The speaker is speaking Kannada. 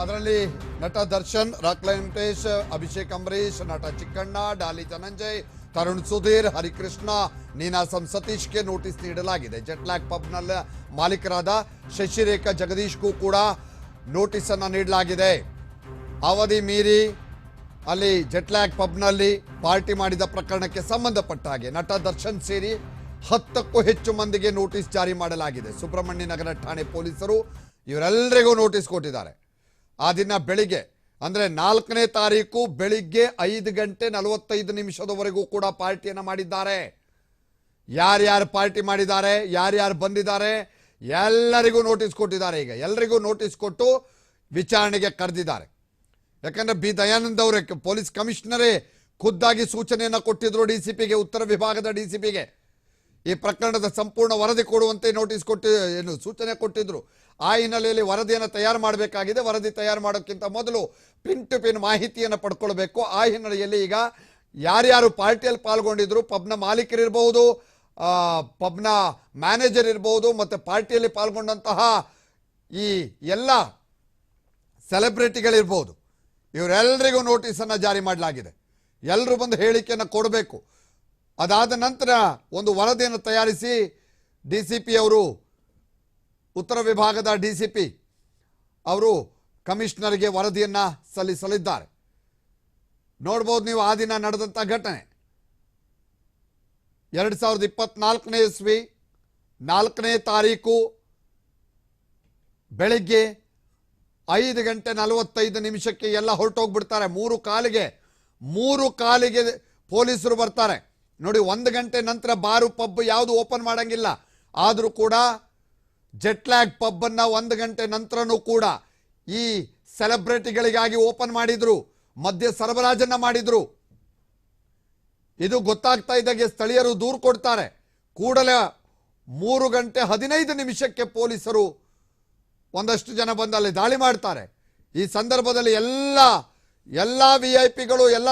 ಅದರಲ್ಲಿ ನಟ ದರ್ಶನ್, ರಾಕ್ ವೆಂಕಟೇಶ್, ಅಭಿಷೇಕ್ ಅಂಬರೀಶ್ ನಟ ಚಿಕ್ಕಣ್ಣ, ಡಾಲಿ ಧನಂಜಯ್, ತರುಣ್ ಸುಧೀರ್, ಹರಿಕೃಷ್ಣ ನೀನಾಸಂ ಸತೀಶ್ಗೆ ನೋಟಿಸ್ ನೀಡಲಾಗಿದೆ. ಜೆಟ್ಲ್ಯಾಕ್ ಪಬ್ನಲ್ಲಿ ಮಾಲೀಕರಾದ ಶಶಿರೇಖಾ ಜಗದೀಶ್ಗೂ ಕೂಡ ನೋಟಿಸ್ ಅನ್ನ ನೀಡಲಾಗಿದೆ. ಅವಧಿ ಮೀರಿ ಅಲ್ಲಿ ಜೆಟ್ಲ್ಯಾಕ್ ಪಬ್ನಲ್ಲಿ ಪಾರ್ಟಿ ಮಾಡಿದ ಪ್ರಕರಣಕ್ಕೆ ಸಂಬಂಧಪಟ್ಟ ಹಾಗೆ ನಟ ದರ್ಶನ್ ಸೇರಿ ಹತ್ತಕ್ಕೂ ಹೆಚ್ಚು ಮಂದಿಗೆ ನೋಟಿಸ್ ಜಾರಿ ಮಾಡಲಾಗಿದೆ. ಸುಬ್ರಹ್ಮಣ್ಯ ನಗರ ಠಾಣೆ ಪೊಲೀಸರು ಇವರೆಲ್ಲರಿಗೂ ನೋಟಿಸ್ ಕೊಟ್ಟಿದ್ದಾರೆ. ಆ ದಿನ ಬೆಳಿಗ್ಗೆ, ಅಂದರೆ ನಾಲ್ಕನೇ ತಾರೀಕು ಬೆಳಿಗ್ಗೆ ಐದು ಗಂಟೆ ನಲವತ್ತೈದು ನಿಮಿಷದವರೆಗೂ ಕೂಡ ಪಾರ್ಟಿಯನ್ನು ಮಾಡಿದ್ದಾರೆ. ಯಾರ್ಯಾರು ಪಾರ್ಟಿ ಮಾಡಿದ್ದಾರೆ, ಯಾರ್ಯಾರು ಬಂದಿದ್ದಾರೆ, ಎಲ್ಲರಿಗೂ ನೋಟಿಸ್ ಕೊಟ್ಟಿದ್ದಾರೆ ಈಗ. ಎಲ್ಲರಿಗೂ ನೋಟಿಸ್ ಕೊಟ್ಟು ವಿಚಾರಣೆಗೆ ಕರೆದಿದ್ದಾರೆ. ಯಾಕಂದ್ರೆ ಬಿ ದಯಾನಂದ್ ಅವರೇ, ಪೊಲೀಸ್ ಕಮಿಷನರೇ ಖುದ್ದಾಗಿ ಸೂಚನೆಯನ್ನು ಕೊಟ್ಟಿದ್ರು ಡಿ ಸಿ ಪಿಗೆ, ಉತ್ತರ ವಿಭಾಗದ ಡಿ ಸಿ ಪಿಗೆ. ಈ ಪ್ರಕರಣದ ಸಂಪೂರ್ಣ ವರದಿ ಕೊಡುವಂತೆ ನೋಟಿಸ್ ಕೊಟ್ಟಿ ಏನು ಸೂಚನೆ ಕೊಟ್ಟಿದ್ರು. ಆ ಹಿನ್ನೆಲೆಯಲ್ಲಿ ವರದಿಯನ್ನು ತಯಾರು ಮಾಡಬೇಕಾಗಿದೆ. ವರದಿ ತಯಾರು ಮಾಡೋಕ್ಕಿಂತ ಮೊದಲು ಪಿನ್ ಟು ಪಿನ್ ಮಾಹಿತಿಯನ್ನು ಪಡ್ಕೊಳ್ಬೇಕು. ಆ ಹಿನ್ನೆಲೆಯಲ್ಲಿ ಈಗ ಯಾರ್ಯಾರು ಪಾರ್ಟಿಯಲ್ಲಿ ಪಾಲ್ಗೊಂಡಿದ್ರು ಪಬ್ನ ಮಾಲೀಕರಿರ್ಬಹುದು ಆ, ಪಬ್ನ ಮ್ಯಾನೇಜರ್ ಇರ್ಬೋದು ಮತ್ತು ಪಾರ್ಟಿಯಲ್ಲಿ ಪಾಲ್ಗೊಂಡಂತಹ ಈ ಎಲ್ಲ ಸೆಲೆಬ್ರಿಟಿಗಳಿರ್ಬೋದು. ಇವರೆಲ್ಲರಿಗೂ ನೋಟಿಸನ್ನು ಜಾರಿ ಮಾಡಲಾಗಿದೆ. ಎಲ್ಲರೂ ಬಂದು ಹೇಳಿಕೆಯನ್ನು ಕೊಡಬೇಕು. ಅದಾದ ನಂತರ ಒಂದು ವರದಿಯನ್ನು ತಯಾರಿಸಿ ಡಿ ಸಿ ಪಿ ಅವರು, ಉತ್ತರ ವಿಭಾಗದ ಡಿ ಸಿ ಪಿ ಅವರು ಕಮಿಷನರ್ಗೆ ವರದಿಯನ್ನು ಸಲ್ಲಿಸಲಿದ್ದಾರೆ. ನೋಡ್ಬೋದು ನೀವು ಆ ದಿನ ನಡೆದಂಥ ಘಟನೆ. ಎರಡು ಸಾವಿರದ ಇಪ್ಪತ್ನಾಲ್ಕನೇ ಇಸ್ವಿ, ನಾಲ್ಕನೇ ತಾರೀಕು ಬೆಳಗ್ಗೆ ಐದು ಗಂಟೆ ನಲವತ್ತೈದು ನಿಮಿಷಕ್ಕೆ ಎಲ್ಲ ಹೊರಟೋಗ್ಬಿಡ್ತಾರೆ. ಮೂರು ಕಾಲಿಗೆ ಮೂರು ಕಾಲಿಗೆ ಪೊಲೀಸರು ಬರ್ತಾರೆ. ನೋಡಿ, ಒಂದು ಗಂಟೆ ನಂತರ ಬಾರು ಪಬ್ ಯಾವುದು ಓಪನ್ ಮಾಡಂಗಿಲ್ಲ. ಆದರೂ ಕೂಡ ಜೆಟ್ಲ್ಯಾಗ್ ಪಬ್ಬನ್ನು ಒಂದು ಗಂಟೆ ನಂತರನೂ ಕೂಡ ಈ ಸೆಲೆಬ್ರಿಟಿಗಳಿಗಾಗಿ ಓಪನ್ ಮಾಡಿದ್ರು, ಮದ್ಯ ಸರಬರಾಜನ್ನ ಮಾಡಿದ್ರು. ಇದು ಗೊತ್ತಾಗ್ತಾ ಇದ್ದಾಗೆ ಸ್ಥಳೀಯರು ದೂರು ಕೊಡ್ತಾರೆ. ಕೂಡಲೇ ಮೂರು ಗಂಟೆ ಹದಿನೈದು ನಿಮಿಷಕ್ಕೆ ಪೊಲೀಸರು ಒಂದಷ್ಟು ಜನ ಬಂದು ಅಲ್ಲಿ ದಾಳಿ ಮಾಡ್ತಾರೆ. ಈ ಸಂದರ್ಭದಲ್ಲಿ ಎಲ್ಲ ಎಲ್ಲ ವಿ ಐ ಪಿಗಳು ಎಲ್ಲ